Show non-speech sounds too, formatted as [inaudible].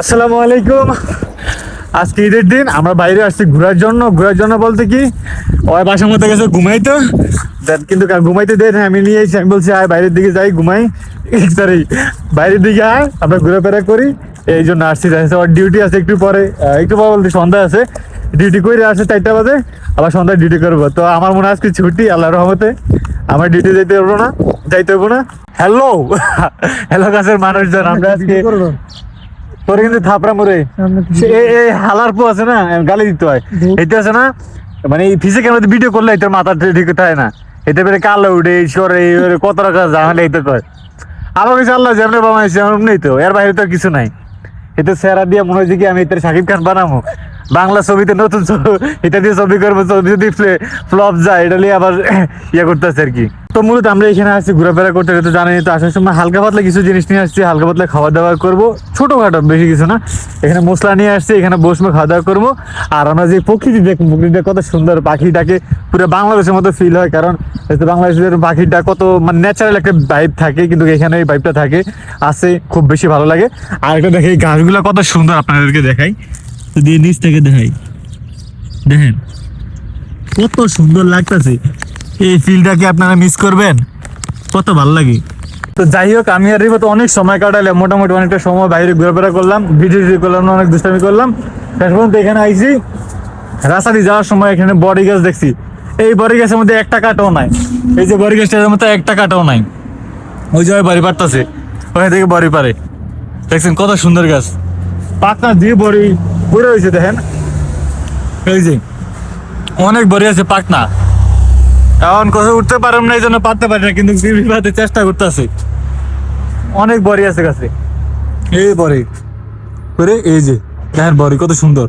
আসসালামু আলাইকুম। আজকে ঈদের দিন, আমরা বাইরে আসছি ঘোরার জন্য। ঘোরার জন্য বলতে কি, ওই বাসার মধ্যে গেছে ঘুমাইতো কিন্তু ঘুমাইতে দেন আমি নিয়ে আমি বলছি, আয় বাইরের দিকে যাই, ঘুমাই। [laughs] সরি বাইরের দিকে আয়, আমরা ঘোরাফেরা করি। এই জন্য আসছি ওর ডিউটি আছে একটু পরে। একটু পরে বলতে সন্ধ্যা আছে। ডিউটি করে আসে চারটা বাজে, আবার সন্ধ্যায় ডিউটি করব। তো আমার মনে আজকে ছুটি, আল্লাহর রহমতে। আমার ডিউটি যেতে পারব না, যাইতে পারব না। হ্যালো হ্যালো [laughs] কাছের মানুষজন আমরা আজকে তোরে কিন্তু থাপড়া মরে এই হালার পো আছে না গালি দিতে হয়। এটা আছে না মানে এই ফিজিক্যাল মধ্যে ভিডিও করলে তোর মাথা ঠিক থাকে না। এতে বেড়ে কালো উঠে সরে কত টাকা ঝামেলা এইতে কয়। আমার কাছে আল্লাহ যেমন বানাইছে এমনি তো এর বাইরে তো কিছু নাই। এতে সেরা দিয়ে মনে হচ্ছে কি আমি এতে শাকিব খান বানাবো। বাংলা ছবিতে নতুন ছবি এটা দিয়ে ছবি করব ছবি যদি ফ্লপ যায় এটা নিয়ে আবার ইয়ে করতেছে আর কি। তো মূলত আমরা এখানে আসছি ঘোরাফেরা করতে তো জানি তো, আসার সময় হালকা পাতলা কিছু জিনিস নিয়ে আসছি, হালকা পাতলা খাওয়া দাওয়া করব। ছোটোখাটো, বেশি কিছু না। এখানে মশলা নিয়ে আসছি, এখানে বসবো, খাওয়া দাওয়া করব। আর আমরা যে প্রকৃতি দেখব, প্রকৃতিটা কত সুন্দর, পাখিটাকে পুরো বাংলাদেশের মতো ফিল হয়, কারণ বাংলাদেশের পাখিটা কত মানে ন্যাচারাল একটা ভাইব থাকে, কিন্তু এখানে এই ভাইবটা থাকে, আসে, খুব বেশি ভালো লাগে। আর এটা দেখে গাছগুলো কত সুন্দর আপনাদেরকে দেখাই। তো দিয়ে নিচ থেকে দেখাই, দেখেন, কত সুন্দর লাগতেছে। এই ফিলটাকে আপনারা মিস করবেন? কত ভালো লাগে। তো যাই হোক, আমি আর রিবা তো অনেক সময় কাটালাম মোটামুটি অনেকটা সময় বাইরে ঘোরাফেরা করলাম ভিডিও টিডিও করলাম, অনেক দুষ্টামি করলাম। শেষ পর্যন্ত এখানে আইসি রাস্তাটি যাওয়ার সময় এখানে বড়ি গাছ দেখছি। এই বড়ি গাছের মধ্যে একটা কাটাও নাই। এই যে বড়ি গাছটার মধ্যে একটা কাটাও নাই। ওই যে বাড়ি পারতাছে ওখান থেকে বড়ি পারে দেখছেন কত সুন্দর গাছ। পাকনা দিয়ে বড়ি পড়ে হয়েছে দেখেন। এই যে, অনেক বড়ি আছে পাকনা। এখন কোথাও উঠতে পারলাম না এই জন্য পারতে পারি না, কিন্তু সিঁড়ি পাতে চেষ্টা করতেছে। অনেক বড়ি আছে কাছে এই বড়ি। করে এই যে, দেখেন বড়ি কত সুন্দর।